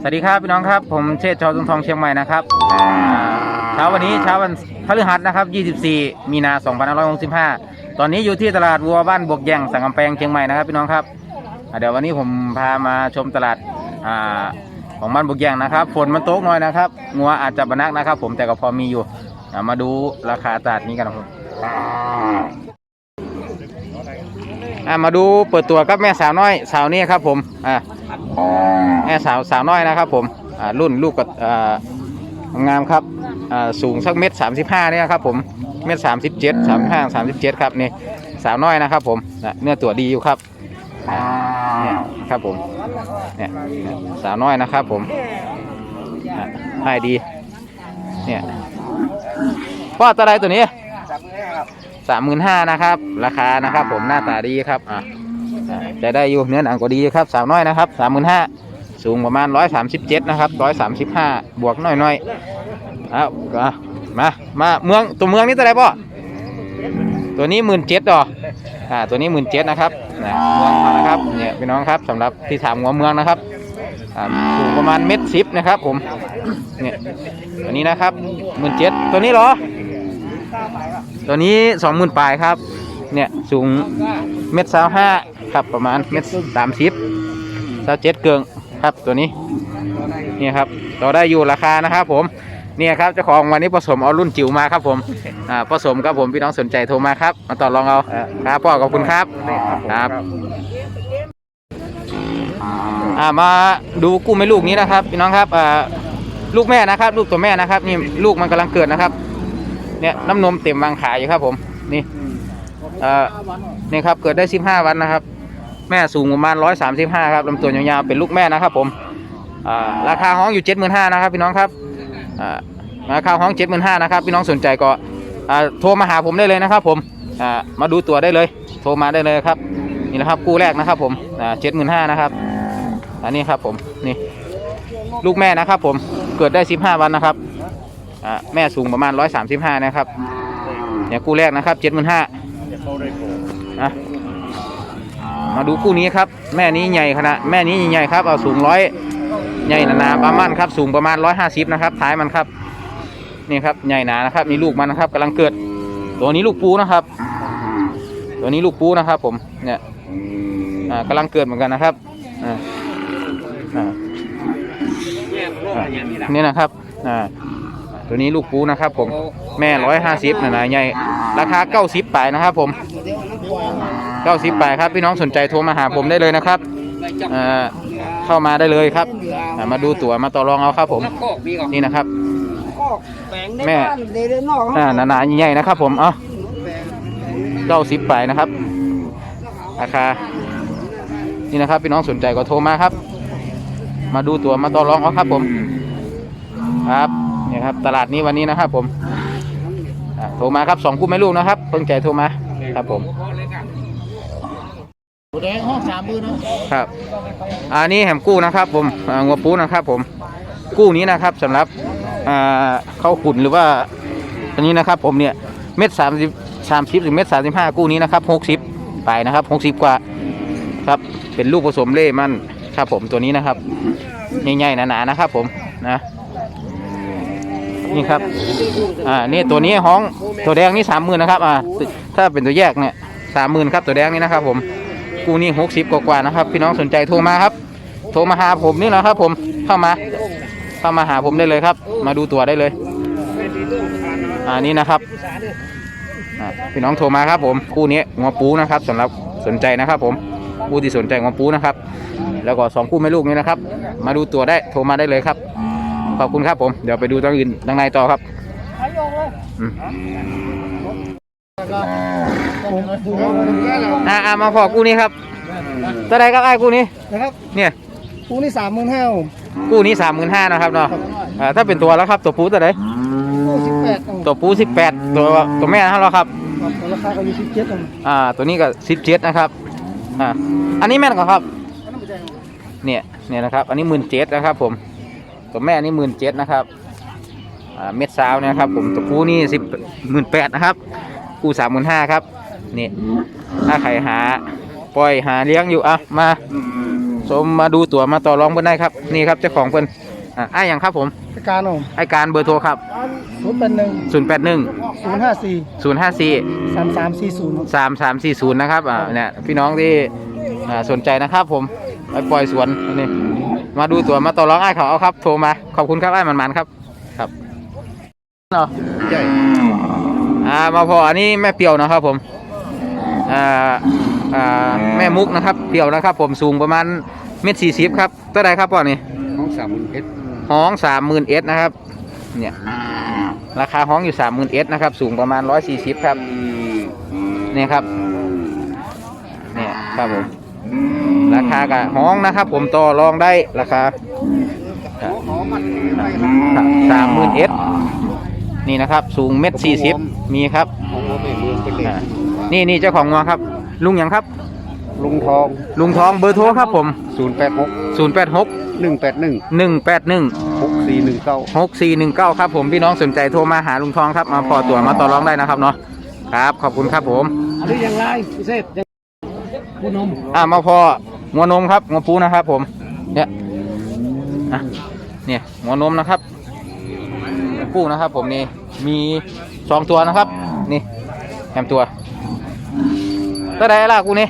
สวัสดีครับพี่น้องครับ ผมเชษฐ์ชอตุงทองเชียงใหม่นะครับอ่าเช้าวันนี้เช้าวันพฤหัสนะครับ 24 มีนา 2565 ตอนนี้อยู่ที่ตลาดวัวบ้านบวกแยงสังกำแพงเชียงใหม่นะครับพี่น้องครับอ่าเดี๋ยววันนี้ผมพามาชมตลาดอ่าของบ้านบวกแยงนะครับฝนมันตกหน่อยนะครับงัวอาจจะบนักนะครับ ผมแต่ก็พอมีอยู่อ่ามาดูราคาตลาดนี้กันนะครับอ่ามาดูเปิดตัวกับแม่สาวน้อยสาวนี้ครับผมอ่า แม่สาวสาวน้อยนะครับผมรุ่นลูกกับงามครับสูงสักเม็ดสามสิบห้าเนี่ยครับผมเม็ดสามสิบเจ็ดสามห้าสามสิบเจ็ดครับนี่สาวน้อยนะครับผมเนื้อตัวดีอยู่ครับเนี่ยครับผมเนี่ยสาวน้อยนะครับผมอะให้ดีเนี่ยพ่อตัวใดตัวนี้สามหมื่นห้านะครับ ราคานะครับผมหน้าตาดีครับอะอ่าจะได้อยู่เนื้อหนังก็ดีครับสาวน้อยนะครับสามหมื่นห้า สูงประมาณร้อยสามสิบเจ็ดนะครับร้อยสามสิบห้าบวกหน่อยๆเอาอะมามาเมืองตัวเมืองนี่ตัวไหนป่ะตัวนี้หมื่นเจ็ดดออ่าตัวนี้หมื่นเจ็ดนะครับนะเมืองมานะครับเนี่ยพี่น้องครับสำหรับที่ถามหัวเมืองนะครับอ่าสูงประมาณเม็ดสิบนะครับ ผมเนี่ยตัวนี้นะครับหมื่นเจ็ดตัวนี้เหรอ ตัวนี้สองหมื่นปลายครับเนี่ยสูงเม็ดสาวห้าครับประมาณเม็ดสามสิบสาวเจ็ดเกิง ครับ ตัวนี้นี่ครับต่อได้อยู่ราคานะครับผมเนี่ยครับเจ้าของวันนี้ผสมเอารุ่นจิ๋วมาครับผมอ่าผสมครับผมพี่น้องสนใจโทรมาครับ มาต่อรองเอาครับพ่อขอบคุณครับครับอ่ามาดูกู้ไม่ลูกนี้นะครับพี่น้องครับอ่าลูกแม่นะครับ ลูกตัวแม่นะครับ นี่ลูกมันกำลังเกิดนะครับ เนี่ยน้ำนมเต็มวางขายอยู่ครับผมนี่เอ่อนี่ครับเกิดได้15วันนะครับ แม่สูงประมาณ135ครับลำตัวยาวๆเป็นลูกแม่นะครับผมราคาห้องอยู่75,000นะครับพี่น้องครับราคาห้อง75,000นะครับพี่น้องสนใจก็โทรมาหาผมได้เลยนะครับผมมาดูตัวได้เลย โทรมาได้เลยครับนี่นะครับกู้แรกนะครับผมอ่า75,000นะครับอันนี้ครับผมนี่ลูกแม่นะครับผมเกิดได้15วันนะครับแม่สูงประมาณ135นะครับเนี่ยกู้แรกนะครับ75,000นะ มาดูคู่นี้ครับ แม่นี้ใหญ่ขนาดแม่นี้ใหญ่ครับเอาสูงร้อยใหญ่หนาๆประมาณครับ สูงประมาณร้อยห้าสิบนะครับท้ายมันครับนี่ครับใหญ่หนานะครับมีลูกมันนะครับกำลังเกิด ตัวนี้ลูกปูนะครับ ตัวนี้ลูกปูนะครับ ผมเนี่ยอ่ากำลังเกิดเหมือนกันนะครับนี่นะครับอ่าตัวนี้ลูกปูนะครับ ผมแม่ร้อยห้าสิบหนาๆใหญ่ราคาเก้าสิบไปนะครับ ผม เก้าสิบแปดครับพี่น้องสนใจโทรมาหาผมได้เลยนะครับเอ่อเข้ามาได้เลยครับอ่ามาดูตั๋วมาต่อรองเอาครับผมนี่นะครับแม่อ่าหนาๆใหญ่ๆนะครับ ผมเอาเก้าสิบแปดนะครับราคานี่นะครับพี่น้องสนใจก็โทรมาครับ มาดูตั๋วมาต่อรองเอาครับผมครับนี่ครับตลาดนี้วันนี้นะครับผมโทรมาครับสองคู่แม่ลูกนะครับเพิ่งใจโทรมาครับผม แดงห้องสามมือนะครับ อันนี้แหมกู้นะครับผมอ่างัวปูนะครับผม กู้นี้นะครับสำหรับอ่าเข้าขุนหรือว่าอันนี้นะครับผมเนี่ยเม็ดสามสิบสามสิบถึงเม็ดสามสิบห้ากู้นี้นะครับหกสิบไปนะครับหกสิบกว่าครับเป็นลูกผสมเล่มันครับผมตัวนี้นะครับใหญ่ๆหนาๆนะครับผมนะนี่ครับอ่านี่ตัวนี้ห้องตัวแดงนี่สามหมื่นนะครับอ่าถ้าเป็นตัวแยกเนี่ยสามหมื่นครับตัวแดงนี่นะครับผม กูนี่หกสิบกว่าๆนะครับ พี่น้องสนใจโทรมาครับ โทรมาหาผมนี่นะครับ ผมเข้ามา เข้ามาหาผมได้เลยครับ มาดูตัวได้เลย อ่านี่นะครับพี่น้องโทรมาครับผมคู่นี้งัวปูนะครับสำหรับสนใจนะครับ ผมผู้ที่สนใจงัวปูนะครับ แล้วก็สองคู่แม่ลูกนี้นะครับ มาดูตัวได้โทรมาได้เลยครับ ขอบคุณครับผมเดี๋ยวไปดูตัวอื่นดังในต่อครับ อืมอ่าอ่ามาพอคู่นี้ครับตัวใดครับไอ้คู่นี้นะครับเนี่ยปูนี่สามหมื่นห้ากู้นี้สามหมื่นห้านะครับเนาะอ่าถ้าเป็นตัวแล้วครับ ตัวปูตัวไหนปูสิบแปดตัวปูสิบแปดตัวตัวแม่นะครับครับราคาก็อยู่สิบเจ็ดอ่าตัวนี้ก็สิบเจ็ดนะครับอ่าอันนี้แม่นกว่าครับเนี่ยเนี่ยนะครับอันนี้หมื่นเจ็ดนะครับผมตัวแม่นี่หมื่นเจ็ดนะครับอ่าเม็ดสาวเนยนะครับผมตัวปูนี่สิบหมื่นแปดนะครับ ปูสามหมื่นห้าครับ นี่ถ้าใครหาปล่อยหาเลี้ยงอยู่อะมาชมมาดูตัวมาต่อรองเพิ่นได้ครับ นี่ครับเจ้าของเพิ่นอ่าไอ้ายหยังครับผมพิการผมไอ้ายการเบอร์โทรครับศูนย์เป็นหนึ่ง081ศูนย์ห้าสี่054สามสามสี่ศูนย์สามสามสี่ศูนย์นะครับอ่าเนี่ยพี่น้องที่อ่าสนใจนะครับผมไปปล่อยสวนนี่มาดูตัวมาต่อรองไอ้ายเขาเอาครับ โทรมาขอบคุณครับไอ้ายมันๆครับ ครับเนาะใหญ่ อ่ามาพออันนี้แม่เปียวนะครับผมอ่าอ่าแม่มุกนะครับเปียวนะครับ ผมสูงประมาณเมตรสี่สิบครับเท่าไรครับพ่อนี่น้องสามเอ็ดห้องสามหมื่นเอสนะครับเนี่ยราคาห้องอยู่สามหมื่นเอสนะครับ สูงประมาณร้อยสี่สิบครับเนี่ยครับเนี่ยครับผมราคากับห้องนะครับ ผมต่อรองได้ราคาสามหมื่นเอส นี่นะครับ สูงเมตรสี่สิบมีครับของผมเองเมืองเป็นเหล็กอ่านี่นี่เจ้าของงัวครับ ลุงหยังครับ ลุงทอง ลุงทองเบอร์โทรครับผมศูนย์แปดหก0 8 6หนึ่งแปดหนึ่ง1 8 1หกสี่หนึ่งเก้า6 4 1 9 ครับผมพี่น้องสนใจโทรมาหาลุงทองครับมาพอตัวมาต่อรองได้นะครับเนาะครับ ขอบคุณครับผมอันนี้ยังไรพิเศษยังผู้นมอ่ามาพองัวนมครับงัวปูนะครับผมเนี่ยอะเนี่ยงัวนมนะครับ งัวปูนะครับ ผมนี่มีสองตัวนะครับ นี่แถมตัวตัวใดล่ะกูนี่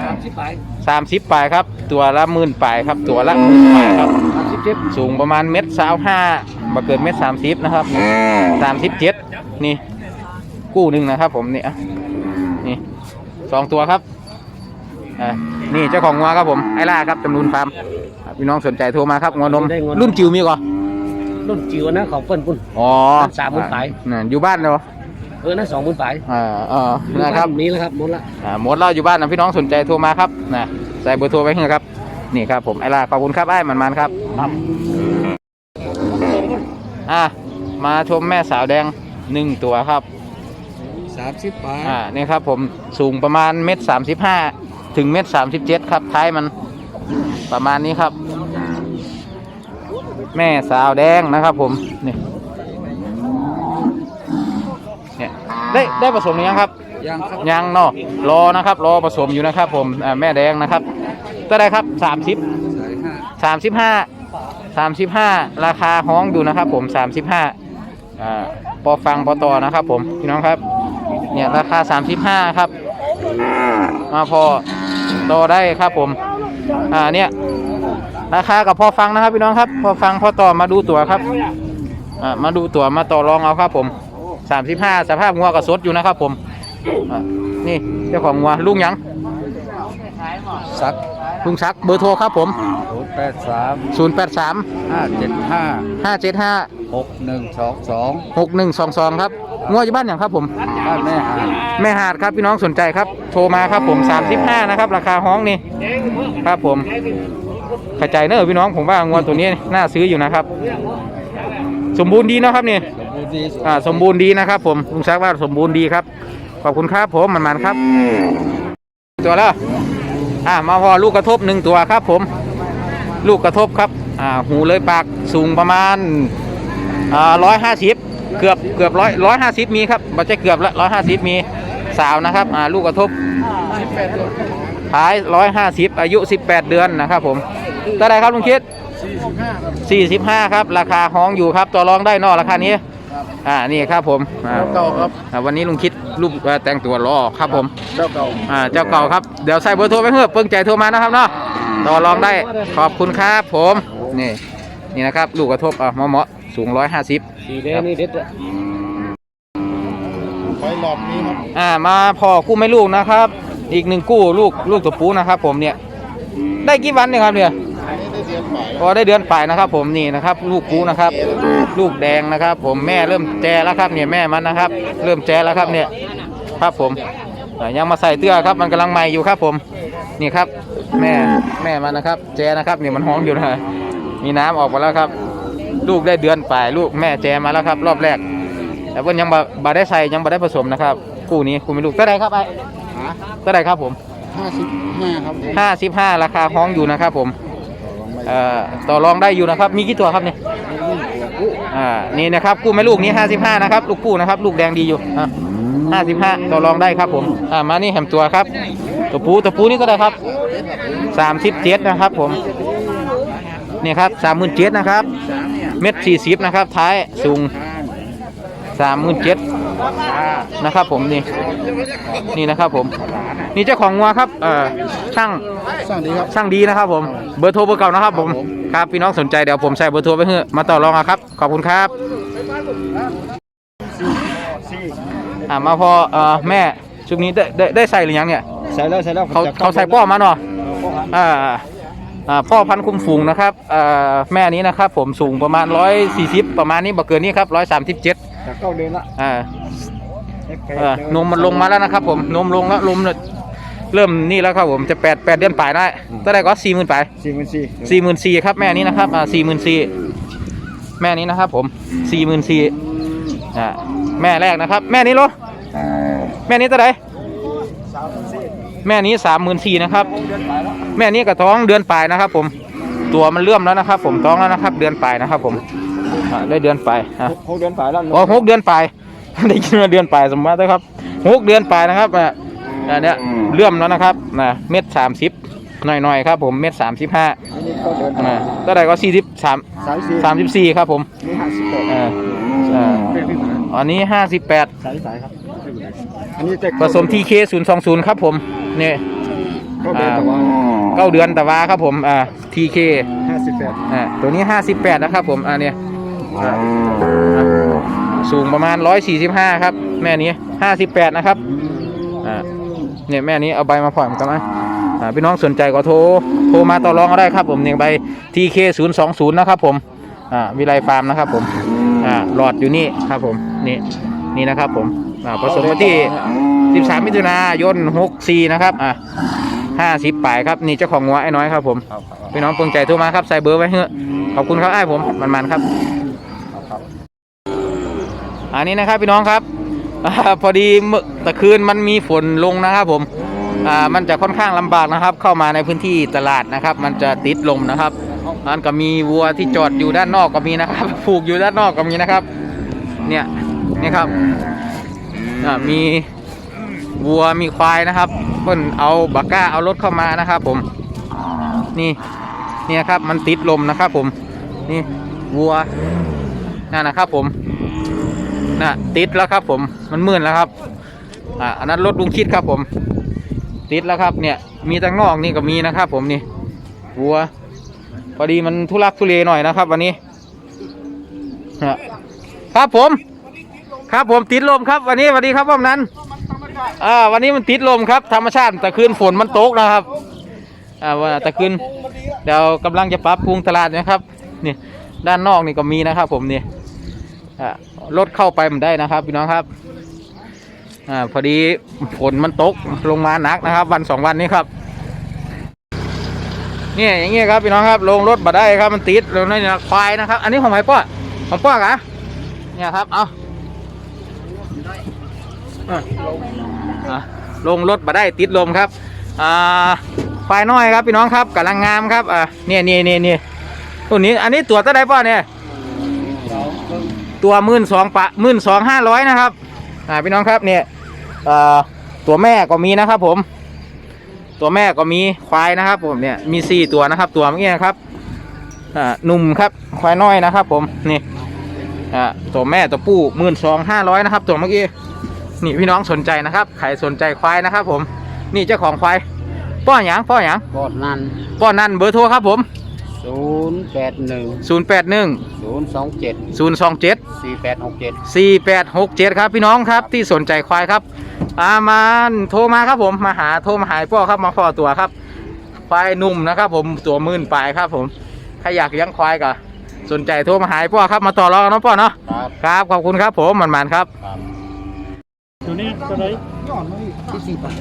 สามสิบไปสามสิบปลายครับ ตัวละหมื่นปลายครับ ตัวละหมื่นปลายครับสามสิบเจ็ดสูงประมาณเม็ดสาวห้ามาเกินเม็ดสามสิบนะครับสามสิบเจ็ดนี่กู้หนึ่งนะครับ ผมนี่อะนี่สองตัวครับอ่านี่เจ้าของงัวครับผมไอล่าครับจำนวนฟาร์มอะพี่น้องสนใจโทรมาครับงัวนม รุ่นจิ๋วมีก่อน รุ่นจิ๋วนะของเปิ้ลปุ่น อ๋อสามหมื่นปลายอะอยู่บ้านเนาะเออนะสองหมื่นไปอ่าอ่านะครับนี้แล้วครับหมดละอ่าหมดแล้วอยู่บ้านนะพี่น้องสนใจโทรมาครับนะใส่เบอร์โทรไว้ให้ครับ นี่ครับผมไอล่าขอบคุณครับไอ้มันมันๆครับครับอะมาชมแม่สาวแดงหนึ่งตัวครับสามสิบปลายอ่านี่ครับผมสูงประมาณเม็ดสามสิบห้าถึงเม็ดสามสิบเจ็ดครับท้ายมันประมาณนี้ครับ แม่สาวแดงนะครับ ผมนี่เนี่ยได้ได้ผสมหรือยังครับ ยังครับยังเนาะรอนะครับ รอผสมอยู่นะครับ ผมอ่าแม่แดงนะครับก็ได้ครับสามสิบสายห้าสามสิบห้าสามสิบห้าราคาห้องอยู่นะครับ ผมสามสิบห้าอ่าพอฟังพอต่อนะครับ ผมพี่น้องครับ เนี่ยราคาสามสิบห้าครับมาพอต่อได้ครับผม อ่าเนี่ย ราคากับพอฟังนะครับพี่น้องครับ พอฟังพอต่อมาดูตั๋วครับอ่ามาดูตั๋วมาต่อรองเอาครับผมสามสิบห้าสภาพงัวกับสดอยู่นะครับผมอ่านี่เจ้าของงัวลุงหยังสักลุงซักเบอร์โทรครับผม ศูนย์แปดสามศูนย์แปดสามห้าเจ็ดห้าห้าเจ็ดห้าหกหนึ่งสองสองหกหนึ่งสองสองครับงัวอยู่บ้านอย่างครับผม บ้านแม่หาแม่หาดครับพี่น้องสนใจครับ โทรมาครับผมสามสิบห้านะครับ ราคาห้องนี่ ครับผม เข้าใจเนอะพี่น้องผมว่างัวตัวนี้น่าซื้ออยู่นะครับ สมบูรณ์ดีเนอะครับนี่สมบูรณ์ดีอ่าสมบูรณ์ดีนะครับ ผมลุงซักว่าสมบูรณ์ดีครับขอบคุณครับผมมันมันๆครับ ตัวแล้วอ่ามาพอลูกกระทบหนึ่งตัวครับ ผม ลูกกระทบครับอ่าหูเลยปากสูงประมาณอ่าร้อยห้าสิบเกือบเกือบร้อยร้อยห้าสิบมีครับไม่ใช่เกือบละร้อยห้าสิบมีสาวนะครับอ่าลูกกระทบท้ายร้อยห้าสิบอายุสิบแปดเดือนนะครับผม เท่าไหรครับลุงคิดสี่สิบห้าครับ ราคาห้องอยู่ครับต่อรองได้เนอกราคานี้อ่านี่ครับผมอ่าเก่าครับอ่าวันนี้ลุงคิดรูปเอ่อแต่งตัวรอครับผม เจ้าเก่า อ่าเจ้าเก่าครับเดี๋ยวใส่เบอร์โทรไปเพื่อเพิ่งใจโทรมานะครับเนาะต่อรองได้ขอบคุณครับ ผมนี่นี่นะครับ ลูกกระทบอะเหมาะเหมาะสูงร้อยห้าสิบสีแดงนี่เด็ดอะไปหลอดนี้ครับอ่ามาพอกู้ไม่ลูกนะครับ อีกหนึ่งกู้ลูกลูกตัวปูนะครับ ผมเนี่ย ได้กี่วันเนี่ยครับเนี่ย พอได้เดือนป่ายนะครับ ผมนี่นะครับ ลูกปูนะครับ ลูกแดงนะครับ ผมแม่เริ่มแจแล้วครับเนี่ยแม่มันนะครับ เริ่มแจแล้วครับเนี่ยครับผมอ่ายังมาใส่เตื้อครับมันกำลังใหม่อยู่ครับ ผมนี่ครับ แม่แม่มันนะครับ แจนะครับเนี่ยมันห้องอยู่นะมีน้ำออกมาแล้วครับ ลูกได้เดือนป่ายลูกแม่แจมาแล้วครับ รอบแรก แต่เพิ่นยังบ่บ่ได้ใส่ยังบ่ได้ผสมนะครับคู่นี้คู่ไม่ลูกเท่าไหรครับไอ้เท่าไหรครับผมห้าสิบห้าครับห้าสิบห้าราคาห้องอยู่นะครับผม เอ่อต่อรองได้อยู่นะครับ มีกี่ตัวครับเนี่ยอ่านี่นะครับกู้แม่ลูกนี้ห้าสิบห้านะครับลูกกู้นะครับ ลูกแดงดีอยู่อ่าห้าสิบห้าต่อรองได้ครับผมอ่ามานี่แหมตัวครับตัวปูตัวปูนี่ก็ได้ครับสามสิบเจ็ดนะครับผมนี่ครับสามนเจ็ดนะครับเม็ดสี่สิบนะครับท้ายสูงสามหมื่ นเจ็ดนะครับ ผมนี่นี่นะครับ ผม นี่เจ้าของงัวครับ เอ่อช่างสร้างดีครับ ช่างดีนะครับ ผมเบอร์โทรเบอร์เก่านะครับ ผมครับพี่น้องสนใจเดี๋ยวผมใส่เบอร์โทรไปให้มาต่อรองเอาครับ ขอบคุณครับอ่ามาพอเอ่อแม่ชุดนี้ได้ได้ได้ใส่หรือยังเนี่ยใส่แล้วใส่แล้วเขาเขาใส่ป้อมาเนาะอ่าอ่าพ่อพันธุ์คุมฝูงนะครับอ่าแม่นี้นะครับ ผมสูงประมาณ 140 ประมาณนี้บ่เกินนี้ครับ137 จากเก้าเดือนละอ่าเออนมมันลงมาแล้วนะครับผมนมลงแล้วลมเนี่ยเริ่มนี่แล้วครับผมจะ8 8เดือนปลายได้ก็ได้ก็40,000ปลายสี่หมื่นสี่สี่หมื่นสี่ครับแม่นี้นะครับอ่าสี่หมื่นสี่แม่นี้นะครับผมสี่หมื่นสี่อ่าแม่แรกนะครับ แม่นี้โลแม่นี้เท่าไหร่แม่นี้สามหมื่นสี่นะครับ แม่นี้กับท้องเดือนปลายนะครับ ผมตัวมันเลื่อมแล้วนะครับ ผมท้องแล้วนะครับ เดือนปลายนะครับ ผม อ่าได้เดือนปลายอะหกเดือนฝ่ายแล้วอ๋อหกเดือนปลายได้ยินว่าเดือนปลายสมมตินะครับหกเดือนปลายนะครับอะอ่าเนี่ยเลื่อมแล้วนะครับนะเม็ดสามสิบหน่อยๆครับผมเม็ดสามสิบห้าอันนี้เก้าเดือนอ่าก็ได้ก็สี่สิบสามสามสี่สามสิบสี่ครับผมนี่ห้าสิบแปดอ่าอ่าอันนี้ห้าสิบแปด สายสายครับอันนี้แต่ผสมทีเคศูนย์สองศูนย์ครับผมเนี่ยเก้าเดือนแต่ว่าเก้าเดือนแต่ว่าครับผมอ่าทีเคห้าสิบแปด อ่าตัวนี้ห้าสิบแปดนะครับผมอ่าเนี่ย อ่าอ่าสูงประมาณร้อยสี่สิบห้าครับ แม่นี้ห้าสิบแปดนะครับอ่าเนี่ยแม่นี้เอาใบมาผ่อนกันไหมอ่าพี่น้องสนใจก็โทรโทรมาต่อรองก็ได้ครับผมเนี่ยใบทีเคศูนย์สองศูนย์นะครับผมอ่าวิไลฟาร์มนะครับผมอ่าหลอดอยู่นี่ครับผมนี่นี่นะครับผมอ่าผสมมาที่ 13 มิถุนายน64นะครับอะ50ปลายครับนี่เจ้าของงัวไอ้น้อยครับผมครับพี่น้องปรุงใจโทรมาครับใส่เบอร์ไว้เถอะขอบคุณครับไอ้ผมมันๆครับครับ อันนี้นะครับพี่น้องครับอพอดีเมื่อตะคืนมันมีฝนลงนะครับผมอ่ามันจะค่อนข้างลำบากนะครับ เข้ามาในพื้นที่ตลาดนะครับ มันจะติดลมนะครับมันก็มีวัวที่จอดอยู่ด้านนอกก็มีนะครับผูกอยู่ด้านนอกก็มีนะครับ เนี่ยนี่ครับอ่ามีวัวมีควายนะครับเพิ่นเอาบักก้าเอารถเข้ามานะครับ ผม นี่เนี่ยครับมันติดลมนะครับ ผม นี่วัวนั่นนะครับ ผม น่ะติดแล้วครับผมมันมืดแล้วครับอ่าอันนั้นรถลุงคิดครับผม ติดแล้วครับเนี่ย มีตั้งนอกนี่ก็มีนะครับ ผมนี่วัว พอดีมันทุลักทุเลหน่อยนะครับ วันนี้ฮะครับผม ครับผมติดลมครับ วันนี้สวัสดีครับพ่อมนั้นอ่าวันนี้มันติดลมครับ ธรรมชาติแต่คืนฝนมันตกนะครับอ่าว่าแต่คืนเดี๋ยวกำลังจะปรับปรุงตลาดนะครับนี่ด้านนอกนี่ก็มีนะครับ ผมนี่อ่า รถเข้าไปมันได้นะครับพี่น้องครับอ่าพอดีฝนมันตกลงมาหนักนะครับ วันสองวันนี้ครับนี่อย่างเงี้ยครับพี่น้องครับลงรถมาได้ครับมันติดลงในนี่ควายนะครับ อันนี้ของไหนป้อของป้อกะเนี่ยครับเอาลงรถมาได้ติดลมครับอ่าควายน้อยครับพี่น้องครับกำลังงามครับอ่าเนี่ยเนี่ยเนี่ยเนี่ยตัวนี้อันนี้ตัวเท่าไหร่ป่ะเนี่ย ตัวหมื่นสองปะหมื่นสองห้าร้อยนะครับอ่าพี่น้องครับเนี่ยอ่าตัวแม่ก็มีนะครับผม ตัวแม่ก็มีควายนะครับ ผมเนี่ยมีสี่ตัวนะครับ ตัวเมื่อกี้นะครับอ่าหนุ่มครับควายน้อยนะครับ ผมนี่อ่าตัวแม่ตัวผู้หมื่นสองห้าร้อยนะครับ ตัวเมื่อกี้นี่พี่น้องสนใจนะครับใครสนใจควายนะครับ ผม นี่เจ้าของควายป้อหยางป้อหยางบอดนันป้อนั่นเบอร์โทรครับผม ศูนย์แปดหนึ่ง0 8 1 ศูนย์สองเจ็ด0 2 7 สี่แปดหกเจ็ด 4 8 6 7 ครับพี่น้องครับที่สนใจควายครับอามาโทรมาครับผมมาหาโทรมาหาป้อครับมาฟอตัวครับ ควายหนุ่มนะครับ ผมตัวหมื่นปลายครับ ผมใครอยากเลี้ยงควายก็สนใจโทรมาหาป้อครับมาต่อรองกันเนาะป้อเนาะครับ ครับขอบคุณครับผมมันๆครับครับตัวนี้ตัวไหนที่สิบอะ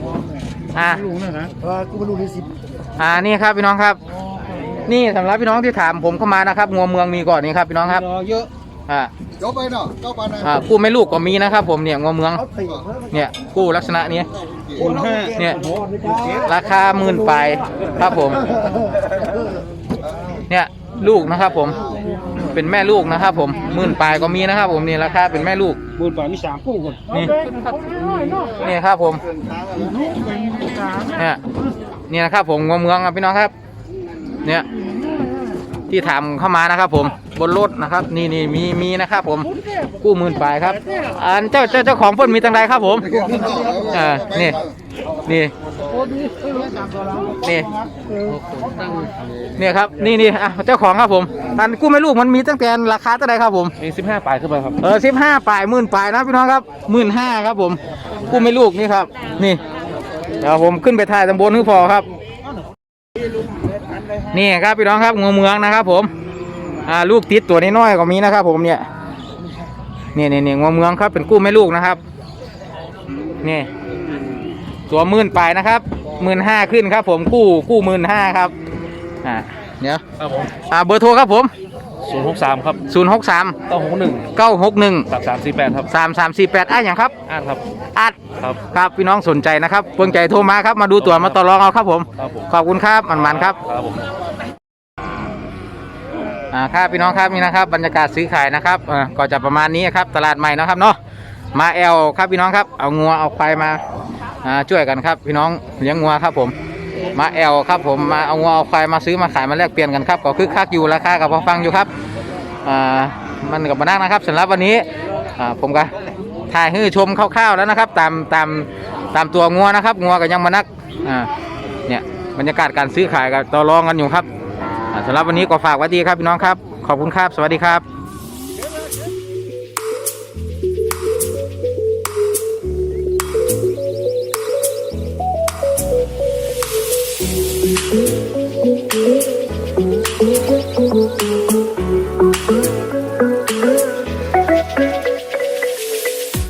อ่าลุงนะนะเออกูมาดูที่สิบอ่านี่ครับพี่น้องครับ นี่สำหรับพี่น้องที่ถามผมเข้ามานะครับงัวเมืองมีก่อนนี่ครับพี่น้องครับรอเยอะอ่าเจ้าไปเนาะเจ้าไปนะอ่ากู้ไม่ลูกก็มีนะครับ ผมเนี่ยงัวเมืองเขาตีเนี่ยกู้ลักษณะนี้คูณห้าเนี่ยราคาหมื่นปลายครับผม เนี่ยลูกนะครับ ผมเป็นแม่ลูกนะครับผมหมื่นปลายก็มีนะครับ ผมนี่ราคาเป็นแม่ลูกบุญป่ามีสามกู้คนนี่นี่ครับผมเนี่ยนี่นะครับผมงวเมืองครับพี่น้องครับ เนี่ยที่ถามเข้ามานะครับ ผมบนรถนะครับ นี่นี่มีมีนะครับผมกู้หมื่นปลายครับอันเจ้าเจ้าเจ้าของเพิ่นมีตังใดครับผมเออนี่นี่นี่เนี่ยครับนี่นี่อะเจ้าของครับผมอันกู้ไม่ลูกมันมีตั้งแต่ราคาเท่าไหรครับผมมีสิบห้าปลายขึ้นไปครับเออสิบห้าปลายหมื่นปลายนะพี่น้องครับหมื่นห้าครับผมกู้ไม่ลูกนี่ครับ นี่เดี๋ยวผมขึ้นไปถ่ายตำบลฮือพอครับ นี่ครับพี่น้องครับงูเมืองนะครับ ผมอ่าลูกติดตัวน้อยๆก็มีนะครับ ผมเนี่ยนี่นี่นี่งูเมืองครับเป็นกู้ไม่ลูกนะครับนี่ตัวหมื่นปลายนะครับหมื่นห้าขึ้นครับ ผมกู้กู้หมื่นห้าครับอ่าเดี๋ยวครับผมอ่าเบอร์โทรครับผม ศูนย์หกสามครับศูนย์หกสามเก้าหกหนึ่งเก้าหกหนึ่งสามสามสี่แปดครับสามสามสี่แปดอะอย่างครับ อ่านครับ อัดครับครับพี่น้องสนใจนะครับเพิ่งใจโทรมาครับมาดูตัวมาต่อรองเอาครับผม ครับผม ขอบคุณครับมันมันๆครับ ครับผม อ่าครับพี่น้องครับนี่นะครับบรรยากาศซื้อขายนะครับอ่าก็จะประมาณนี้ครับตลาดใหม่นะครับเนาะมาแอลครับพี่น้องครับเอางัวเอาควายมาอ่าช่วยกันครับพี่น้องเลี้ยงงัวครับผม มาแอลครับผมมาเอางัวเอาควายมาซื้อมาขายมาแลกเปลี่ยนกันครับก็คึกคักอยู่ราคากับพอฟังอยู่ครับอ่ามันกับมานั่งนะครับสำหรับวันนี้อ่าผมก็ถ่ายให้ชมคร่าวๆแล้วนะครับ ตามตามตามตัวงัวนะครับงัวก็ยังมานักอ่าเนี่ยบรรยากาศการซื้อขายกับต่อรองกันอยู่ครับอ่าสำหรับวันนี้ก็ฝากไว้ดีครับพี่น้องครับ ขอบคุณครับ สวัสดีครับ